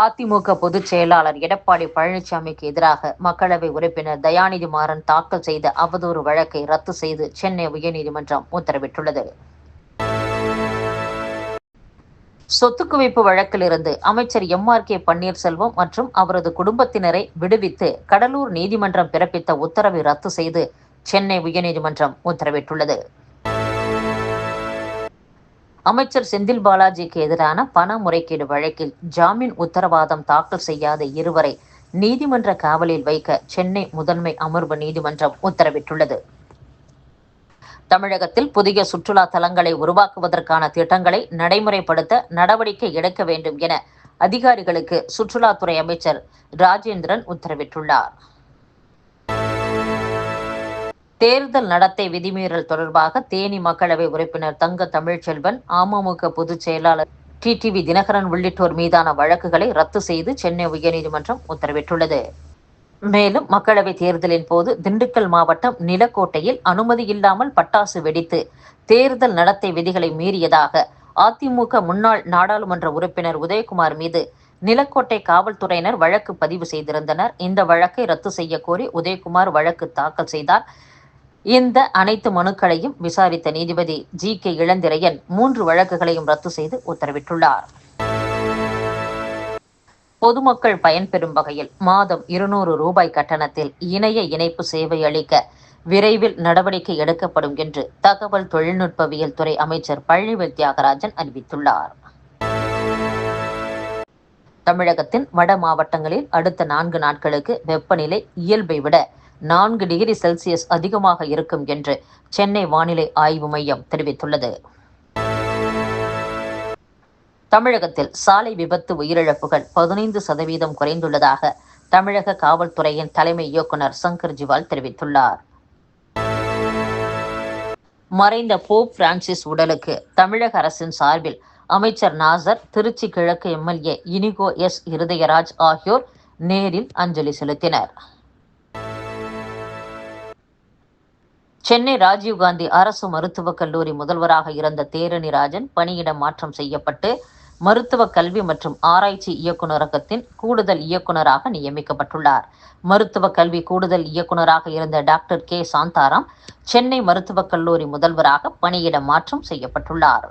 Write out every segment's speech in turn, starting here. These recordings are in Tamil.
அதிமுக பொதுச் செயலாளர் எடப்பாடி பழனிசாமிக்கு எதிராக மக்களவை உறுப்பினர் தயாநிதி மாறன் தாக்கல் செய்த அவதூறு வழக்கை ரத்து செய்து சென்னை உயர்நீதிமன்றம் உத்தரவிட்டுள்ளது. சொத்து குவிப்பு வழக்கிலிருந்து அமைச்சர் எம் ஆர் கே பன்னீர்செல்வம் மற்றும் அவரது குடும்பத்தினரை விடுவித்து கடலூர் நீதிமன்றம் பிறப்பித்த உத்தரவை ரத்து செய்து சென்னை உயர்நீதிமன்றம் உத்தரவிட்டுள்ளது. அமைச்சர் செந்தில் பாலாஜிக்கு எதிரான பண முறைகேடு வழக்கில் ஜாமீன் உத்தரவாதம் தாக்கல் செய்யாத இருவரை நீதிமன்ற காவலில் வைக்க சென்னை முதன்மை அமர்வு நீதிமன்றம் உத்தரவிட்டுள்ளது. தமிழகத்தில் புதிய சுற்றுலா தலங்களை உருவாக்குவதற்கான திட்டங்களை நடைமுறைப்படுத்த நடவடிக்கை எடுக்க வேண்டும் என அதிகாரிகளுக்கு சுற்றுலாத்துறை அமைச்சர் ராஜேந்திரன் உத்தரவிட்டுள்ளார். தேர்தல் நடத்தை விதிமீறல் தொடர்பாக தேனி மக்களவை உறுப்பினர் தங்க தமிழ்ச்செல்வன் அமமுக பொதுச் செயலாளர் டிடிவி தினகரன் உள்ளிட்டோர் மீதான வழக்குகளை ரத்து செய்து சென்னை உயர்நீதிமன்றம் உத்தரவிட்டுள்ளது. மேலும் மக்களவை தேர்தலின் போது திண்டுக்கல் மாவட்டம் நிலக்கோட்டையில் அனுமதி இல்லாமல் பட்டாசு வெடித்து தேர்தல் நடத்தை விதிகளை மீறியதாக அதிமுக முன்னாள் நாடாளுமன்ற உறுப்பினர் உதயகுமார் மீது நிலக்கோட்டை காவல்துறையினர் வழக்கு பதிவு செய்திருந்தனர். இந்த வழக்கை ரத்து செய்ய கோரி உதயகுமார் வழக்கு தாக்கல் செய்தார். இந்த அனைத்து மனுக்களையும் விசாரித்த நீதிபதி ஜி கே இளந்திரையன் மூன்று வழக்குகளையும் ரத்து செய்து உத்தரவிட்டுள்ளார். பொதுமக்கள் பயன்பெறும் வகையில் மாதம் இருநூறு ரூபாய் கட்டணத்தில் இணைய இணைப்பு சேவை அளிக்க விரைவில் நடவடிக்கை எடுக்கப்படும் என்று தகவல் தொழில்நுட்பவியல் துறை அமைச்சர் பழனிவேல் தியாகராஜன் அறிவித்துள்ளார். தமிழகத்தின் வட மாவட்டங்களில் அடுத்த நான்கு நாட்களுக்கு வெப்பநிலை இயல்பை விட நான்கு டிகிரி செல்சியஸ் அதிகமாக இருக்கும் என்று சென்னை வானிலை ஆய்வு மையம் தெரிவித்துள்ளது. தமிழகத்தில் சாலை விபத்து உயிரிழப்புகள் பதினைந்து சதவீதம் குறைந்துள்ளதாக தமிழக காவல்துறையின் தலைமை இயக்குனர் சங்கர் ஜிவால் தெரிவித்துள்ளார். மறைந்த போப் பிரான்சிஸ் உடலுக்கு தமிழக அரசின் சார்பில் அமைச்சர் நாசர் திருச்சி கிழக்கு எம்எல்ஏ இனிகோ எஸ். இருதயராஜ் ஆகியோர் நேரில் அஞ்சலி செலுத்தினர். சென்னை ராஜீவ்காந்தி அரசு மருத்துவக் கல்லூரி முதல்வராக இருந்த தேரணி ராஜன் பணியிட மாற்றம் செய்யப்பட்டு மருத்துவ கல்வி மற்றும் ஆராய்ச்சி இயக்குநரகத்தின் கூடுதல் இயக்குநராக நியமிக்கப்பட்டுள்ளார். மருத்துவ கல்வி கூடுதல் இயக்குநராக இருந்த டாக்டர் கே. சாந்தாராம் சென்னை மருத்துவக் கல்லூரி முதல்வராக பணியிட மாற்றம் செய்யப்பட்டுள்ளார்.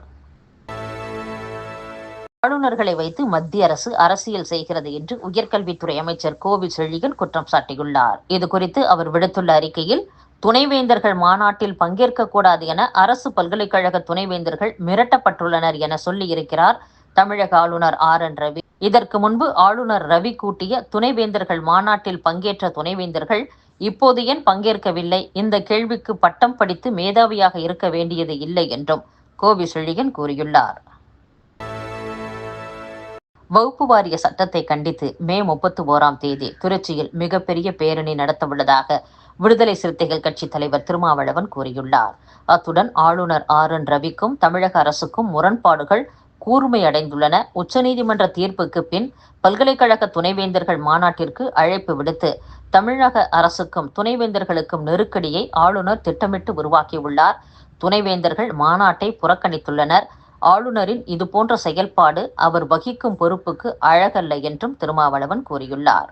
ஆளுநர்களை வைத்து மத்திய அரசு அரசியல் செய்கிறது என்று உயர்கல்வித்துறை அமைச்சர் கோவி செழிகள் குற்றம் சாட்டியுள்ளார். இது குறித்து அவர் விடுத்துள்ள அறிக்கையில் துணைவேந்தர்கள் மாநாட்டில் பங்கேற்கக்கூடாது என அரசு பல்கலைக்கழக துணைவேந்தர்கள் மிரட்டப்பட்டுள்ளனர் என சொல்லியிருக்கிறார் தமிழக ஆளுநர் ஆர் என் ரவி. இதற்கு முன்பு ஆளுநர் ரவி கூட்டிய துணைவேந்தர்கள் மாநாட்டில் பங்கேற்ற துணைவேந்தர்கள் இப்போது ஏன் பங்கேற்கவில்லை? இந்த கேள்விக்கு பட்டம் படித்து மேதாவியாக இருக்க வேண்டியது இல்லை என்றும் கோவிசெழியன் கூறியுள்ளார். வகுப்பு வாரிய சட்டத்தை கண்டித்து மே முப்பத்தி ஓராம் தேதி திருச்சியில் மிகப்பெரிய பேரணி நடத்தவுள்ளதாக விடுதலை சிறுத்தைகள் கட்சி தலைவர் திருமாவளவன் கூறியுள்ளார். அத்துடன் ஆளுநர் ஆர். என். ரவிக்கும் தமிழக அரசுக்கும் முரண்பாடுகள் கூர்மையடைந்துள்ளன. உச்சநீதிமன்ற தீர்ப்புக்கு பின் பல்கலைக்கழக துணைவேந்தர்கள் மாநாட்டிற்கு அழைப்பு விடுத்து தமிழக அரசுக்கும் துணைவேந்தர்களுக்கும் நெருக்கடியை ஆளுநர் திட்டமிட்டு உருவாக்கியுள்ளார். துணைவேந்தர்கள் மாநாட்டை புறக்கணித்துள்ளனர். ஆளுநரின் இதுபோன்ற செயல்பாடு அவர் வகிக்கும் பொறுப்புக்கு அழகல்ல என்றும் திருமாவளவன் கூறியுள்ளார்.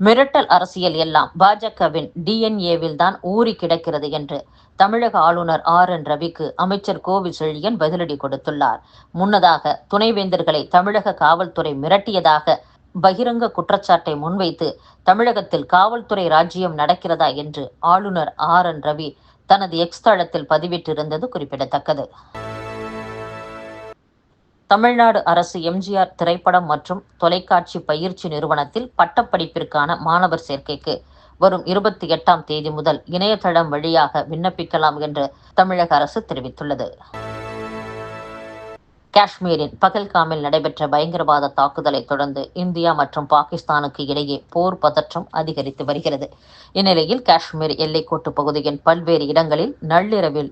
மிரட்டல் அரசியல் எல்லாம் பாஜகவின் டிஎன்ஏவில் தான் ஊறி கிடக்கிறது என்று தமிழக ஆளுநர் ஆர் என் ரவிக்கு அமைச்சர் கோவி செழியன் பதிலடி கொடுத்துள்ளார். முன்னதாக துணைவேந்தர்களை தமிழக காவல்துறை மிரட்டியதாக பகிரங்க குற்றச்சாட்டை முன்வைத்து தமிழகத்தில் காவல்துறை ராஜ்யம் நடக்கிறதா என்று ஆளுநர் ஆர் என் ரவி தனது எக்ஸ் தளத்தில் பதிவிட்டிருந்தது குறிப்பிடத்தக்கது. தமிழ்நாடு அரசு எம்ஜிஆர் திரைப்படம் மற்றும் தொலைக்காட்சி பயிற்சி நிறுவனத்தில் பட்டப்படிப்பிற்கான மாணவர் சேர்க்கைக்கு வரும் இருபத்தி எட்டாம் தேதி முதல் இணையதளம் வழியாக விண்ணப்பிக்கலாம் என்று தமிழக அரசு தெரிவித்துள்ளது. காஷ்மீரின் பகல்காமில் நடைபெற்ற பயங்கரவாத தாக்குதலை தொடர்ந்து இந்தியா மற்றும் பாகிஸ்தானுக்கு இடையே போர் பதற்றம் அதிகரித்து வருகிறது. இந்நிலையில் காஷ்மீர் எல்லைக்கோட்டு பகுதியின் பல்வேறு இடங்களில் நள்ளிரவில்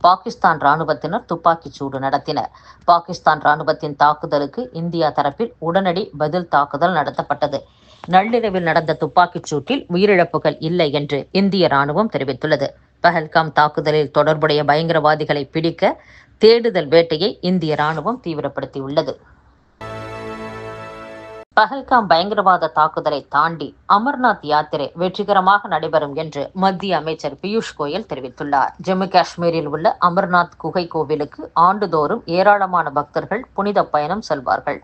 பாகிஸ்தான் ராணுவத்தினர் துப்பாக்கிச் சூடு நடத்தினர். பாகிஸ்தான் ராணுவத்தின் தாக்குதலுக்கு இந்தியா தரப்பில் உடனடி பதில் தாக்குதல் நடத்தப்பட்டது. நள்ளிரவில் நடந்த துப்பாக்கிச் சூட்டில் உயிரிழப்புகள் இல்லை என்று இந்திய ராணுவம் தெரிவித்துள்ளது. பஹல்காம் தாக்குதலில் தொடர்புடைய பயங்கரவாதிகளை பிடிக்க தேடுதல் வேட்டையை இந்திய ராணுவம் தீவிரப்படுத்தியுள்ளது. பஹல்காம் பயங்கரவாத தாக்குதலை தாண்டி அமர்நாத் யாத்திரை வெற்றிகரமாக நடைபெறும் என்று மத்திய அமைச்சர் பியூஷ் கோயல் தெரிவித்துள்ளார். ஜம்மு காஷ்மீரில் உள்ள அமர்நாத் குகை கோவிலுக்கு ஆண்டுதோறும் ஏராளமான பக்தர்கள் புனித பயணம் செல்வார்கள்.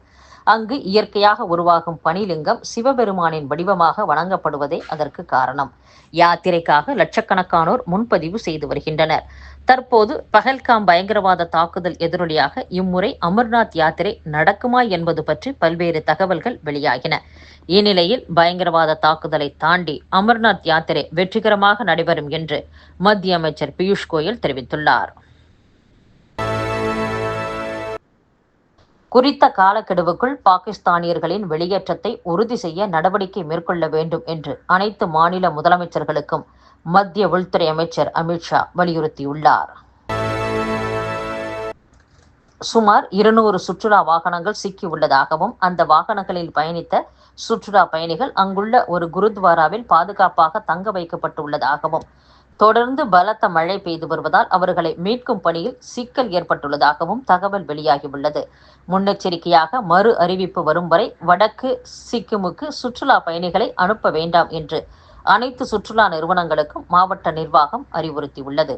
அங்கு இயற்கையாக உருவாகும் பனிலிங்கம் சிவபெருமானின் வடிவமாக வணங்கப்படுவதே அதற்கு காரணம். யாத்திரைக்காக லட்சக்கணக்கானோர் முன்பதிவு செய்து வருகின்றனர். தற்போது பகல்காம் பயங்கரவாத தாக்குதல் எதிரொலியாக இம்முறை அமர்நாத் யாத்திரை நடக்குமா என்பது பற்றி பல்வேறு தகவல்கள் வெளியாகின. இந்நிலையில் பயங்கரவாத தாக்குதலை தாண்டி அமர்நாத் யாத்திரை வெற்றிகரமாக நடைபெறும் என்று மத்திய அமைச்சர் பியூஷ் கோயல் தெரிவித்துள்ளார். குறித்த காலக்கெடுவுக்குள் பாகிஸ்தானியர்களின் வெளியேற்றத்தை உறுதி செய்ய நடவடிக்கை மேற்கொள்ள வேண்டும் என்று அனைத்து மாநில முதலமைச்சர்களுக்கும் மத்திய உள்துறை அமைச்சர் அமித்ஷா வலியுறுத்தியுள்ளார். சுமார் இருநூறு சுற்றுலா வாகனங்கள் சிக்கியுள்ளதாகவும் அந்த வாகனங்களில் பயணித்த சுற்றுலா பயணிகள் அங்குள்ள ஒரு குருத்வாராவில் பாதுகாப்பாக தங்க வைக்கப்பட்டுள்ளதாகவும் தொடர்ந்து பலத்த மழை பெய்து வருவதால் அவர்களை மீட்கும் பணியில் சிக்கல் ஏற்பட்டுள்ளதாகவும் தகவல் வெளியாகியுள்ளது. முன்னெச்சரிக்கையாக மறு அறிவிப்பு வரும் வரை வடக்கு சிக்கிமுக்கு சுற்றுலா பயணிகளை அனுப்ப வேண்டாம் என்று அனைத்து சுற்றுலா நிறுவனங்களுக்கும் மாவட்ட நிர்வாகம் அறிவுறுத்தியுள்ளது.